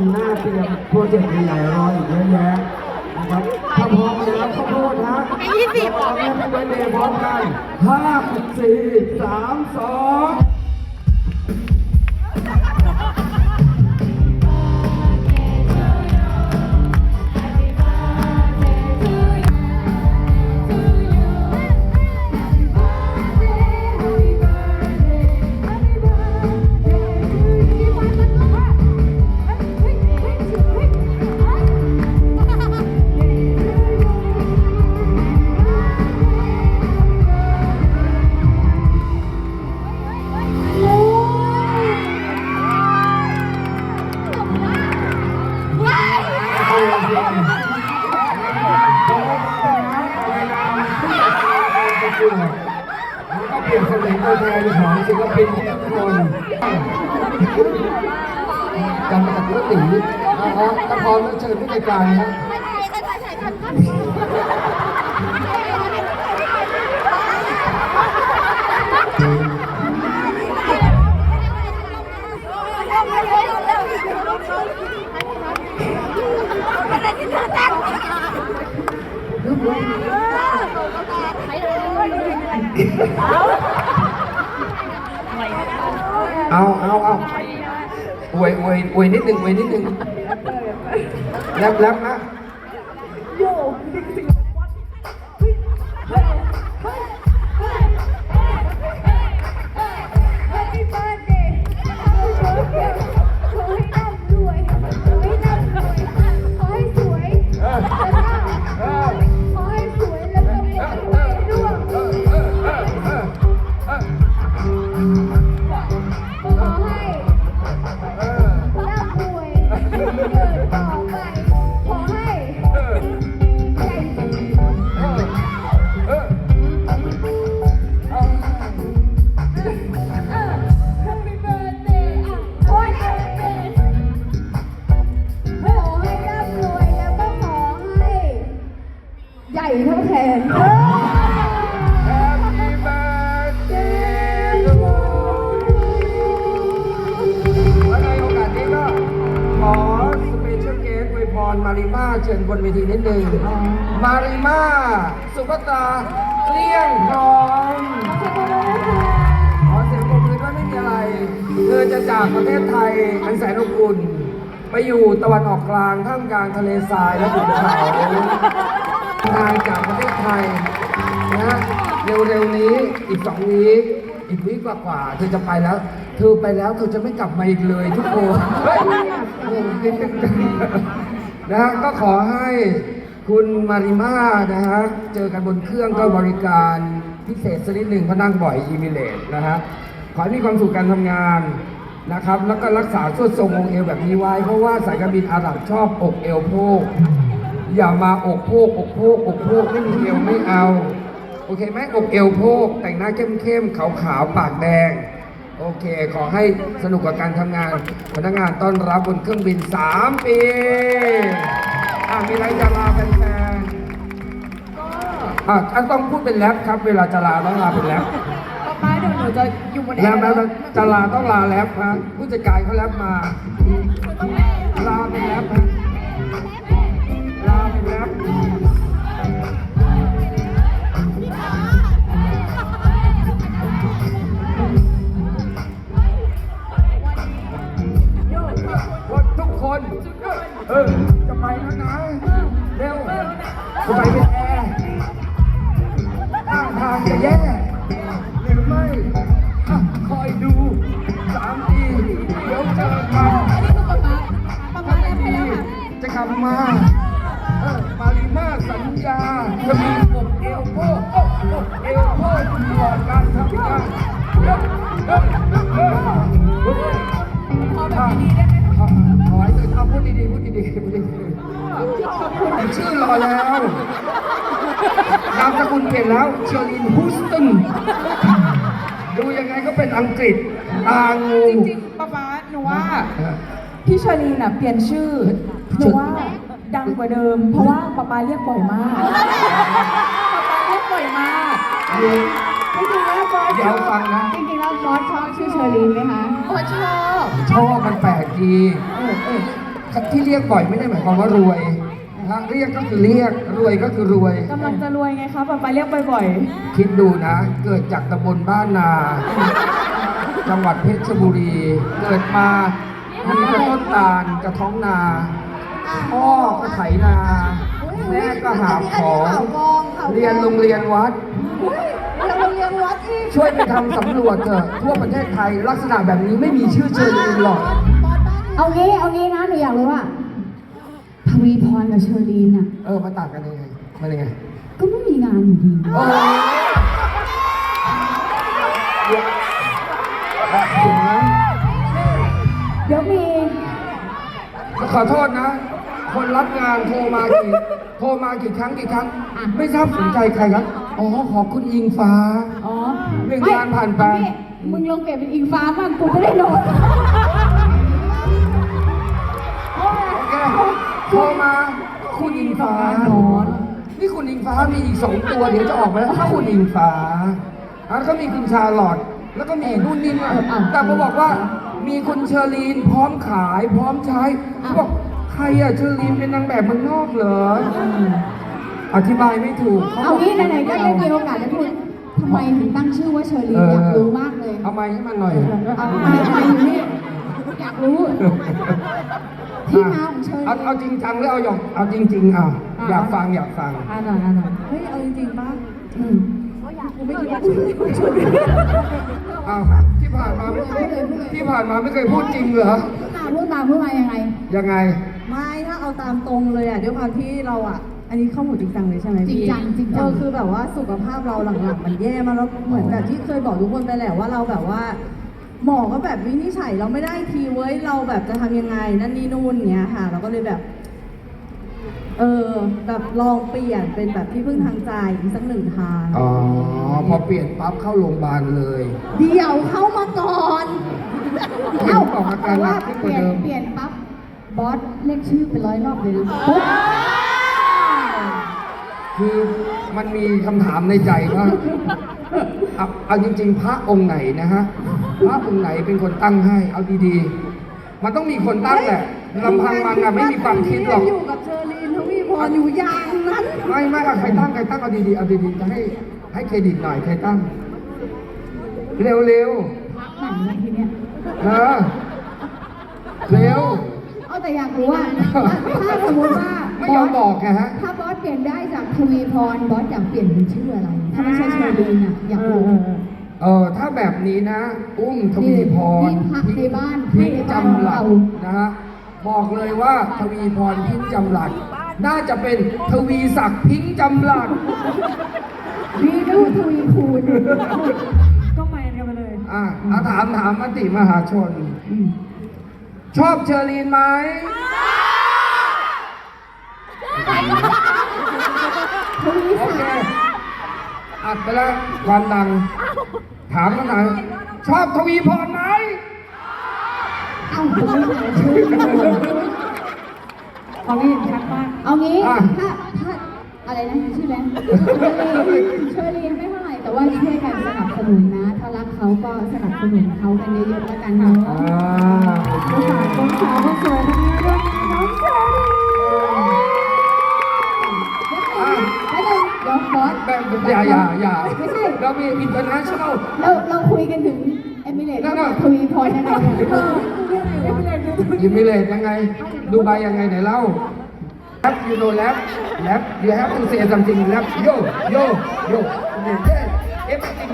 มีหน้าเตรียมโปรเจกต์ใหญ่ๆรออีกเยอะแยะนะครับถ้าพร้อมแล้วข้าวโพดนะยี่สิบพร้อมแล้วไปเดย์พร้อมกันห้าสี่สามสอง ของศิลปินทุกคนจำมาจากรถตีนะครับถ้าพร้อมเชิญผู้จัดการนะครับ เอาเอาเอาอวยอวยอวยนิดหนึ่งอวยนิดหนึ่งแรปแรปนะ โย่ รมาริมาเชิญบนเวทีนิดหนึ่งมาริมา สุภตาเกลี้ยงทองขอเสียงปรบมือด้วยไม่มีอะไร เธอจะจากประเทศไทยอันแสนอบอุ่น ไปอยู่ตะวันออกกลางท่ามกลางทะเลทรายและภูเขาทางจากประเทศไทยนะเร็วๆนี้อีกสองวีคอีกวีคกว่าๆเธอจะไปแล้ว เธอไปแล้วเธอจะไม่กลับมาอีกเลยทุกคนเฮ้ยโอ้โห นิดนึงนะฮะก็ขอให้คุณมาริมานะฮะเจอกันบนเครื่องก็บริการพิเศษสักนิดหนึ่งเพราะนั่งบ่อยอีมิเลตนะฮะขอให้มีความสุขการทำงานนะครับ แล้วก็รักษาส่วนทรงองค์เอวแบบนี้ไว้ เพราะว่าสายการบินอาหรับชอบอกเอวโพกอย่ามาอกโพกอกโพกอกโพกไม่มีเอวไม่เอา โอเคไหมอกเอวโพกแต่งหน้าเข้มๆขาวๆปากแดง โอเค ขอให้สนุกกับการทำงาน พนักงานต้อนรับบนเครื่องบิน 3 ปีอะมีอะไรจะลาแฟนๆอะอันต้องพูดเป็นแรปครับ เวลาจะลาต้องลาเป็นแรปป้าเดี๋ยวหนูจะอยู่บนแล้วแล้วจะลาต้องลาแรปฮะผู้จัดการเขาแรปมา ลาเป็นแรปฮะลาเป็นแรป คนเออจะไปแล้วนะเร็วจะไปเป็นแอร์ท่าทางจะแย่หรือไม่คอยดูสามทีเดี๋ยวเจอกันถ้าไม่ดีจะขับมาเออมาริมาสัญญาจะมีอกเอวโป้เอวโป้ตลอดการทำงานเร็วเร็วเร็วเร็วขอแบบดีๆได้ไหมคะขอให้ เธอเอาพูดดีๆพูดดีๆพูดดีๆชื่อรอแล้วนามสกุลเปลี่ยนแล้วเชอรีนฮูสตันดูยังไงก็เป็นอังกฤษตางูจริงๆป๊าป๊าหนูว่าพี่ชลีน่ะเปลี่ยนชื่อหนูว่าดังกว่าเดิม เพราะว่าป๊าป๊าเรียกบ่อยมากป๊าป๊าเรียกบ่อยมากจริงๆแล้วบอสเดี๋ยวฟังนะจริงๆแล้วบอสชอบชื่อเชอรีนไหมคะโอ้ชอบชอบมันแปลกดีเออเออ ที่เรียกบ่อยไม่ได้หมายความว่ารวยนะเรียกก็คือเรียกรวยก็คือรวย กำลังจะรวยไงคะป๊าป๊าเรียกบ่อยคิดดูนะ เกิดจากตำบลบ้านนา จังหวัดเพชรบุรี เกิดมามีกระต้นตาลกระท้องนา พ่อก็ไถนา แม่ก็หาของเรียนโรงเรียนวัดเราโรงเรียนวัดอีกช่วยไปทำสำรวจเถอะทั่วประเทศไทยลักษณะแบบนี้ไม่มีชื่อเชิญอื่นหรอก เอางี้เอางี้นะหนูอยากรู้ว่าทวีพรกับเชอรีนน่ะ เออมาต่างกันยังไงมันยังไงก็ไม่มีงานอยู่ดีโอ้ยเดี๋ยวอะถึงนะเดี๋ยวมีขอโทษนะ คนรับงานโทรมากี่โทรมากี่ครั้งกี่ครั้ง ไม่ทราบสนใจใครครับอ๋อขอบคุณอิงฟ้าอ๋อหนึ่งงานผ่านไปม่มึงลองเปลี่ยนเป็นอิงฟ้าบ้างกูจะได้โดน โทรมาคุณอิงฟ้านอนนี่คุณอิงฟ้ามีอีกสองตัว เดี๋ยวจะออกมาแล้วถ้าคุณอิงฟ้าแล้วก็มีคุณชาลอตแล้วก็มีนู่นนี่นั่นแต่มาบอกว่ามีคุณเชอรีนพร้อมขายพร้อมใช้เขาบอกใครอะเชอรีนเป็นนางแบบเมืองนอกเหรออธิบายไม่ถูกเอางี้ไหนๆก็ได้มีโอกาสได้พูดทำไมถึงตั้งชื่อว่าเชอรีนอยากรู้มากเลย เอาไม้ให้มันหน่อย เอาทำไมทำไมอยู่นี่ อยากรู้ที่มาของเชอเอารีนเอาจริงจังหรือเอาหยอกเอาจริง ๆอะอยากฟังอยากฟังอ่าหน่อยอ่าหน่อยๆเฮ้ยเอาจริงๆป่ะอืมกูไม่คิดว่ากูจะเป็นช่วยอ้าวที่ผ่านมาไม่เคยที่ผ่านมาไม่เคยพูดจริงเหรอพูดมาพูดมาพูดมายังไง ยังไง ไม่ถ้าเอาตามตรงเลยอะด้วยความที่เราอะอันนี้เข้าหมดจริงจังเลยใช่ไหมพี่จริงจังจริงจังเออคือแบบว่าสุขภาพเราหลังๆมันแย่มากแล้วเหมือนแบบที่เคยบอกทุกคนไปแหละว่าเราแบบว่า หมอก็แบบวินิจฉัยเราไม่ได้ทีเว้ยเราแบบจะทำยังไงนั่นนี่นู่นเงี้ยค่ะ เราก็เลยแบบเออแบบลองเปลี่ยนเป็นแบบที่พึ่งทางใจอีกสักหนึ่งทางอ๋อพอเปลี่ยนปั๊บเข้าโรงพยาบาลเลย เดี๋ยวเข้ามาก่อนเอ้าออกอาการหนัว่ากขึ้นกเปว่าลี่ยนเดิมเปลี่ยนปั๊บบอสเรียกชื่อเป็นร้อยรอบเลยนะปุ๊บคือมันมีคำถามในใจว่าเอาเอาจริง ๆ พระองค์ไหนนะฮะ พระองค์ไหนเป็นคนตั้งให้ เอาดีๆ มันต้องมีคนตั้งแหละลำพังมันอะไม่มีความคิดหรอก อยู่กับเชอรีนทวีพรอยู่อย่างนั้นไม่ไม่เอาใครตั้งใครตั้งเอาดีๆเอาดีๆจะให้ให้เครดิตหน่อยใครตั้ง เร็วไหนวะทีเนี้ยๆเออเร็ว เอาแต่อยากรู้ว่าถ้าสมมติว่าไม่ยอมบอกไงฮะ ถ้าบอสเปลี่ยนได้จากทวีพรบอสอยากเปลี่ยนเป็นชื่ออะไร ถ้าไม่ใช่เชอรีนอะอยากรู้ เออถ้าแบบนี้นะ อุ้มทวีพรนี่พระในบ้านพิงในบ้านจำหลัดเรานะฮะบอกเลยว่าทวีพรพิงจำหลัดน่าจะเป็นทวีศักดิ์พิงจำหลัดนี่ก็คือทวีคูณก็แมนกันไปเลยอะเอาถามถามมติมหาชน ชอบเชอรีนไหมทวีโอศักเคดิ์อัดไปแล้วความดัง ถามกันหน่อยชอบทวีพรไหมเอ้าผมไม่รู้ชื่อของนี่ชัดมากเอางี้อะ ถ้าถ้าอะไรนะชื่อแล้วเชอรีนไม่เท่าไหร่แต่ว่าช่วยกันสนับสนุนนะ ถ้ารักเขาก็สนับสนุนเขากันเยอะๆแล้วกันเนาะอ่าผู้สาวคนสาวคนสวยคนนี้ด้วยน้องเชอรีนแล้วเดี๋ยวเดี๋ยว บอสแบบอย่าอย่าอย่าไม่ใช่ เรามีอินเตอร์เนชั่นแนล เราเราคุยกันถึงเอมิเรตนั่นน่ะทวีพอยยังไงเนี่ยเออยิมิเลตยังไง ดูใบยังไงไหนเล่าแรปยูโนแรปแรป you have to say something แรป yo yo yo yeah everything